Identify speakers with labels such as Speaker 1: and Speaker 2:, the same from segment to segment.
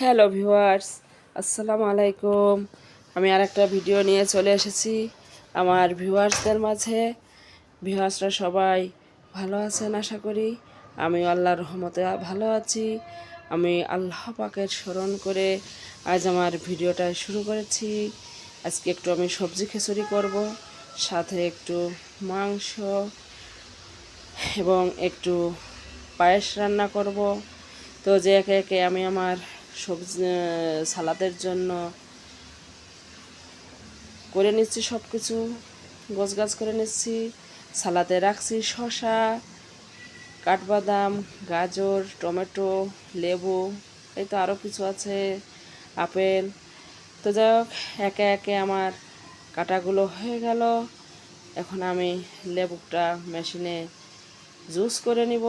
Speaker 1: Hello viewers, আসসালামু আলাইকুম। আমি আর একটা ভিডিও নিয়ে চলে এসেছি আমার ভিউয়ার্সদের মাঝে। ভিউয়ার্সরা সবাই ভালো আছেন আশা করি। আমি আল্লাহর রহমতে ভালো আছি। আমি আল্লাহ পাকের স্মরণ করে আজ আমার ভিডিওটা শুরু করেছি। আজকে একটু আমি সবজি খিচুড়ি করব, সাথে একটু মাংস এবং একটু পায়েস রান্না করব। তো যে একে একে আমি আমার সবজি সালাদের জন্য করে নিচ্ছি সব কিছু গোছগাছ করে নিচ্ছি সালাতে রাখছি শসা, কাঠবাদাম, গাজর, টমেটো, লেবু, এই তো আরও কিছু আছে, আপেল। তো যাই হোক, একে একে আমার কাটাগুলো হয়ে গেল। এখন আমি লেবুটা মেশিনে জুস করে নিব।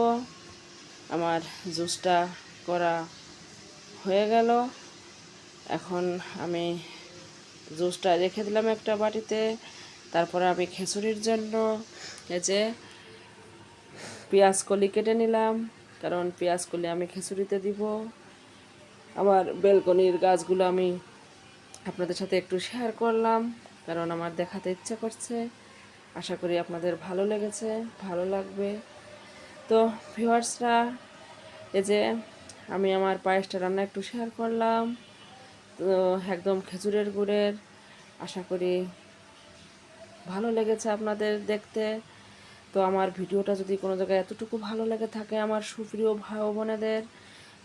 Speaker 1: আমার জুসটা করা হয়ে গেল। এখন আমি জুসটা রেখে দিলাম একটা বাটিতে। তারপরে আমি খিচুড়ির জন্য এই যে পেঁয়াজ কলি কেটে নিলাম, কারণ পেঁয়াজ কলি আমি খিচুড়িতে দিব। আমার বেলকনির গাছগুলো আমি আপনাদের সাথে একটু শেয়ার করলাম, কারণ আমার দেখাতে ইচ্ছা করছে। আশা করি আপনাদের ভালো লেগেছে, ভালো লাগবে। তো ভিউয়ার্সরা এই যে আমি আমার পায়েসটা রান্না একটু শেয়ার করলাম। তো একদম খেজুরের গুড়ের, আশা করি ভালো লেগেছে আপনাদের দেখতে। তো আমার ভিডিওটা যদি কোনো জায়গায় এতটুকু ভালো লেগে থাকে আমার সুপ্রিয় ভাই বোনেদের,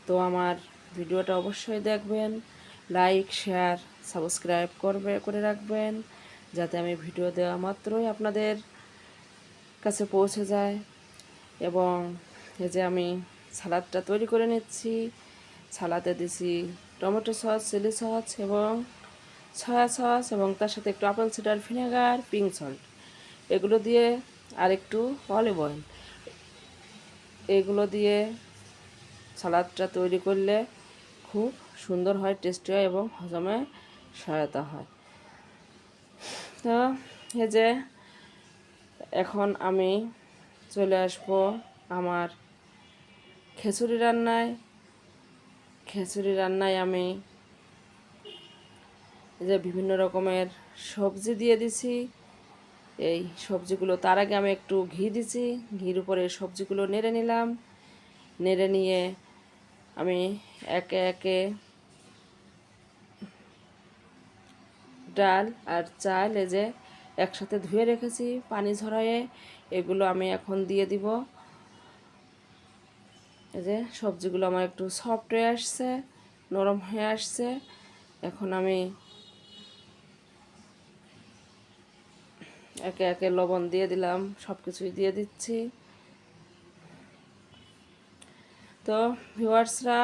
Speaker 1: তো আমার ভিডিওটা অবশ্যই দেখবেন। লাইক শেয়ার সাবস্ক্রাইব করবে, করে রাখবেন, যাতে আমি ভিডিও দেওয়া মাত্রই আপনাদের কাছে পৌঁছে যায়। এবং এই যে আমি সালাদটা তৈরি করে নিচ্ছি। সালাদে দিছি টমেটো সস, চিলি সস এবং সয়া সস এবং তার সাথে একটু apple cider vinegar, pink salt. এগুলো দিয়ে আর একটু অলিভ অয়েল। এগুলো দিয়ে সালাদটা তৈরি করলে খুব সুন্দর হয়, টেস্টি হয় এবং হজমে সহায়তা হয়। তো এই যে এখন আমি চলে আসব আমার খিচুড়ি রান্নায় খিচুড়ি রান্নায় আমি যে বিভিন্ন রকমের সবজি দিয়ে দিছি। এই সবজিগুলো তার আগে আমি একটু ঘি দিছি, ঘির উপরে সবজিগুলো নেড়ে নিলাম। নেড়ে নিয়ে আমি একে একে ডাল আর চাল এই যে একসাথে ধুয়ে রেখেছি পানি ঝরাইয়ে এগুলো আমি এখন দিয়ে দিব। এই যে সবজিগুলো আমার একটু সফট হয়ে আসছে, নরম হয়ে আসছে। এখন আমি একে একে লবণ দিয়ে দিলাম সব কিছুই দিয়ে দিচ্ছি। তো ভিউয়ার্সরা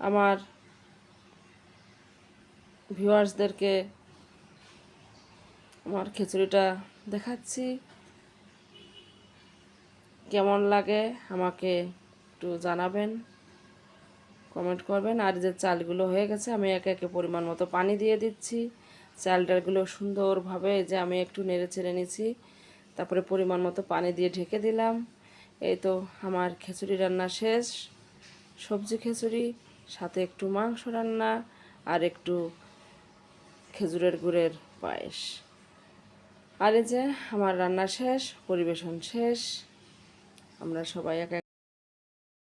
Speaker 1: আমার ভিউয়ার্সদেরকে আমার খিচুড়িটা দেখাচ্ছি। কেমন লাগে আমাকে একটু জানাবেন কমেন্ট করবেন। আর যে চালগুলো হয়ে গেছে, আমি একে একে পরিমাণ মতো পানি দিয়ে দিচ্ছি। চালটাগুলো সুন্দরভাবে যে আমি একটু নেড়ে ছেড়ে নিছি, তারপরে পরিমাণ মতো পানি দিয়ে ঢেকে দিলাম। এই তো আমার খিচুড়ি রান্না শেষ। সবজি খিচুড়ি, সাথে একটু মাংস রান্না, আর একটু খেজুরের গুড়ের পায়েস। আর এই যে আমার রান্না শেষ, পরিবেশন শেষ। আমরা সবাই একা